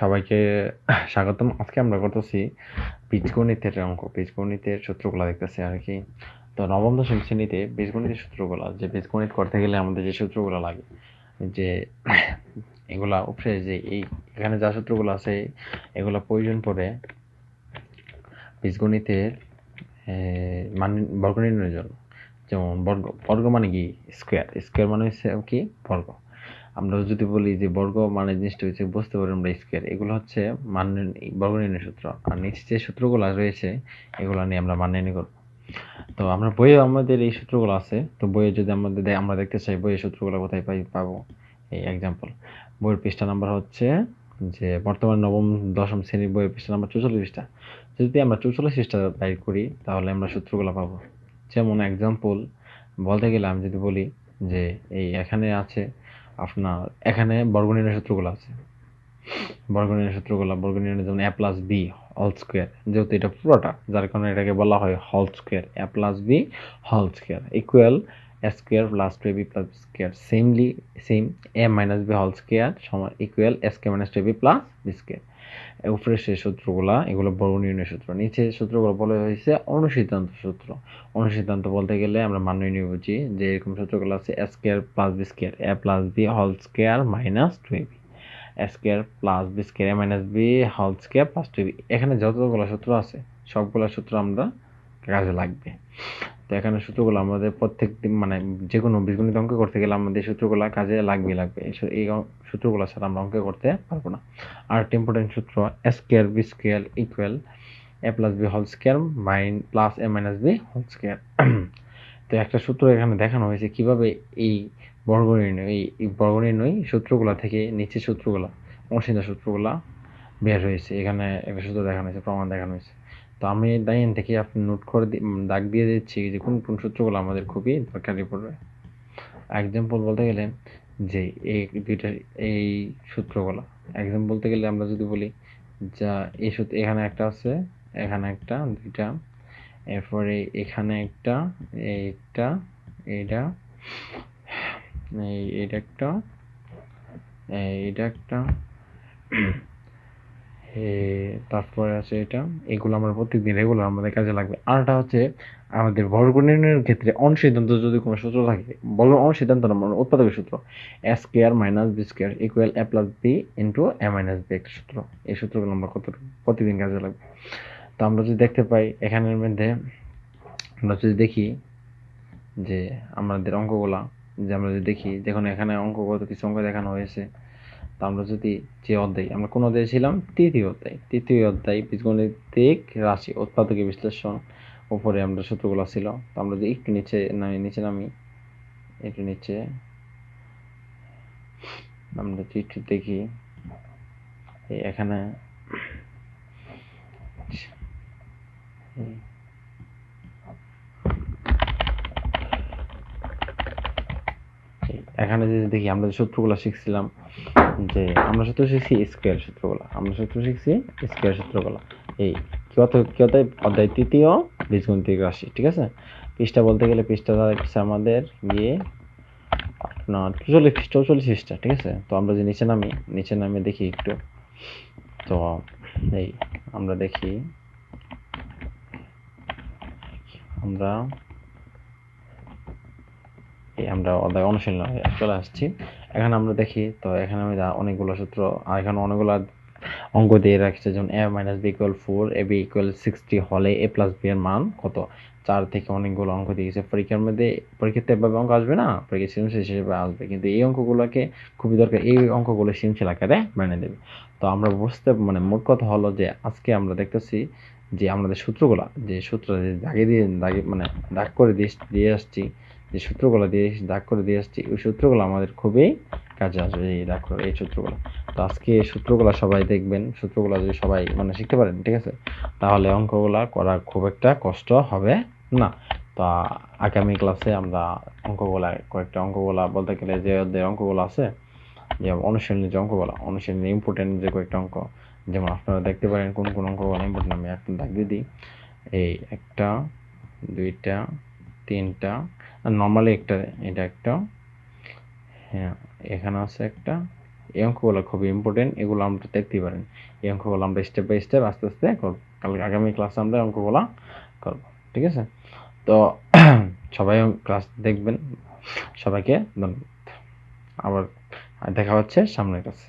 সবাইকে স্বাগতম। আজকে আমরা করতেছি বীজগণিতের অঙ্ক, বীজগণিতের সূত্রগুলো দেখতেছি আর কি। তো নবম, দশম শ্রেণীতে বীজগণিতের সূত্রগুলো, যে বীজগণিত করতে গেলে আমাদের যে সূত্রগুলো লাগে, যে এগুলা উপরে যে এই এখানে যা সূত্রগুলো আছে, এগুলো প্রয়োজন পড়ে বীজগণিতের মান বর্গ নির্ণয়ের জন্য। যেমন বর্গ বর্গ মানে কি? স্কোয়ার। স্কোয়ার মানে হচ্ছে কি? বর্গ। আমরা যদি বলি যে বর্গ মানে জিনিসটা হচ্ছে বুঝতে পারি আমরা স্কোয়ার এগুলো হচ্ছে মান বর্গ নির্ণয় সূত্র। আর নিচে যে সূত্রগুলো রয়েছে, এগুলো নিয়ে আমরা মান নির্ণয় করব। তো আমরা বইয়ে আমাদের এই সূত্রগুলো আছে, তো বইয়ে যদি আমাদের আমরা দেখতে চাই বইয়ের সূত্রগুলো কোথায় পাই পাবো? এই এক্সাম্পল বইয়ের পৃষ্ঠা নাম্বার হচ্ছে যে বর্তমান নবম, দশম শ্রেণির বইয়ের পৃষ্ঠা নাম্বার চৌচল্লিশ পৃষ্ঠা যদি আমরা চৌচল্লিশ পৃষ্ঠা বাইর করি, তাহলে আমরা সূত্রগুলো পাবো। যেমন এক্সাম্পল বলতে গেলে আমি যদি বলি যে এই এখানে আছে আপনার, এখানে বর্গনির্ণয় সূত্রগুলো আছে। বর্গনির্ণয় সূত্রগুলো বর্গনির্ণয় যেমন a plus b whole square যেহেতু এটা পুরোটা, যার কারণে এটাকে বলা হয় whole square a plus b whole square equal square plus two b plus square samely same a minus b whole square সমান equal s minus two b plus b square উপরে সেই সূত্রগুলা, এগুলো বর্গ সূত্র। নিচে সূত্রগুলো বলা হয়েছে, অনুসিদ্ধান্ত সূত্র। অনুসিদ্ধান্ত বলতে গেলে আমরা মান বুঝি যে এরকম সূত্রগুলো আছে a square plus b square a plus b whole square minus two b square plus b square minus b whole square plus two b এখানে যতগুলো সূত্র আছে, সবগুলো সূত্র আমরা কাজে লাগবে। তো এখানে সূত্রগুলো আমাদের প্রত্যেক দিন মানে যে কোনো বীজগণিত অঙ্ক করতে গেলে আমাদের সূত্রগুলো কাজে লাগবে লাগবে। এই সূত্রগুলো ছাড়া আমরা অঙ্ক করতে পারব না। আর একটা ইম্পর্টেন্ট সূত্র square b square equal a plus b whole square mine plus a minus b whole square তো একটা সূত্র এখানে দেখানো হয়েছে, কীভাবে এই বর্গ এই বর্গ নির্ণয় সূত্রগুলো থেকে নিচের সূত্রগুলো, অসীমা সূত্রগুলা বের হয়েছে। এখানে একটা সূত্র দেখানো হয়েছে, প্রমাণ দেখানো হয়েছে। তো আমি ডাইন থেকে আপনি নোট করে দাগ দিয়ে দিচ্ছি যে কোন কোন সূত্রগুলো আমাদের খুবই দরকারি পড়বে। এক্সাম্পল বলতে গেলে যে এই দুইটা, এই সূত্রগুলো। এক্সাম্পল বলতে গেলে আমরা যদি বলি যা, এই সূত্র, এখানে একটা আছে, এখানে একটা, দুইটা। এরপরে এখানে একটা, এইটা এইটা, এই এটা একটা এইটা একটা। তারপরে আছে এটা। এগুলো আমরা প্রত্যেকদিন রেগুলার আমাদের কাজে লাগবে। আরটা হচ্ছে আমাদের বর্গ নির্ণয়ের ক্ষেত্রে অনসিদ্ধান্ত যদি কোনো সূত্র থাকে বল অনসিদ্ধান্ত না মানে উৎপাদকের সূত্র। A square minus b square equal a plus b into a minus b একটা সূত্র। এই সূত্রগুলো আমরা কত প্রতিদিন কাজে লাগবে। তো আমরা যদি দেখতে পাই এখানের মধ্যে, আমরা যদি দেখি যে আমাদের অঙ্কগুলা, যে আমরা যদি দেখি দেখুন এখানে অঙ্ক কত কিছু অঙ্ক দেখানো হয়েছে তা আমরা যদি যে অধ্যায়, আমরা কোন অধ্যায়ে ছিলাম? তৃতীয় অধ্যায়। তৃতীয় অধ্যায় বীজগণিতিক রাশি, উৎপাদকের বিশ্লেষণ উপরে আমরা সূত্রগুলো ছিল। তো আমরা যদি একটু নিচে নামি নিচে নামি, একটু নিচে, আমরা যদি একটু দেখি এখানে এখানে যদি দেখি, আমরা যে সূত্রগুলো শিখছিলাম যে আমরা সূত্র শিখছি স্কোয়ার সূত্রগুলো, আমরা সূত্র শিখছি স্কোয়ার সূত্রগুলো। এই কত কত অধ্যায় তৃতীয় বীজগণিতিক রাশি, ঠিক আছে? পৃষ্ঠা বলতে গেলে পৃষ্ঠা হচ্ছে আমাদের গিয়ে আপনার চল্লিশ চৌচল্লিশ পৃষ্ঠা, ঠিক আছে? তো আমরা যে নিচে নামি, নিচে নামে দেখি একটু। তো এই আমরা দেখি, আমরা আমরা অধ্যায় অনুশীলন চলে আসছি। এখানে আমরা দেখি, তো এখানে আমি অনেকগুলো সূত্র এখানে অনেকগুলো অঙ্ক দিয়ে রাখছে, যেমন a minus b equal four a b equal sixty হলে এ প্লাস বি এর মান কত? চার থেকে অনেকগুলো অঙ্ক দিয়েছে। পরীক্ষার মধ্যে পরীক্ষাতে এভাবে অঙ্ক আসবে না, পরীক্ষা সৃজনশীল হিসেবে আসবে, কিন্তু এই অঙ্কগুলোকে খুবই দরকার, এই অঙ্কগুলো সৃজনশীল আকারে মেনে দেবে তো আমরা বুঝতে মানে মোট কথা হলো যে, আজকে আমরা দেখতেছি যে, আমাদের সূত্রগুলো, যে সূত্র দাগে দিয়ে, দাগে মানে দাগ করে দিয়ে দিয়ে আসছি যে সূত্রগুলো দিয়ে দাগ করে দিয়ে আসছি, ওই সূত্রগুলো আমাদের খুবই কাজে আসবে, এই দাগ করে, এই সূত্রগুলো। তো আজকে সূত্রগুলো সবাই দেখবেন, সূত্রগুলো যদি সবাই মানে শিখতে পারেন, ঠিক আছে? তাহলে অঙ্কগুলা করা খুব একটা কষ্ট হবে না। তো আগামী ক্লাসে আমরা অঙ্কগুলা, কয়েকটা অঙ্কগুলা বলতে গেলে যে অধ্যায়ের অঙ্কগুলো আছে, যে অনুশীলনের যে অঙ্কগুলো অনুশীলনের ইম্পর্টেন্ট যে কয়েকটা অঙ্ক, যেমন আপনারা দেখতে পারেন কোন কোন অঙ্কগুলো ইম্পর্টেন্ট আমি এখন দাগ দিয়ে দিই। এই একটা, দুইটা তিনটা নর্মালি একটা, এটা একটা। হ্যাঁ এখানে আছে একটা। এই অঙ্কগুলো খুবই ইম্পর্টেন্ট এগুলো আমরা দেখতে পারেন। এই অঙ্কগুলো আমরা স্টেপ বাই স্টেপ আস্তে আস্তে করব কালকে আগামী ক্লাসে আমরা অঙ্কগুলো করব, ঠিক আছে? তো সবাই ক্লাস দেখবেন। সবাইকে ধন্যবাদ। আবার দেখা হচ্ছে সামনের কাছে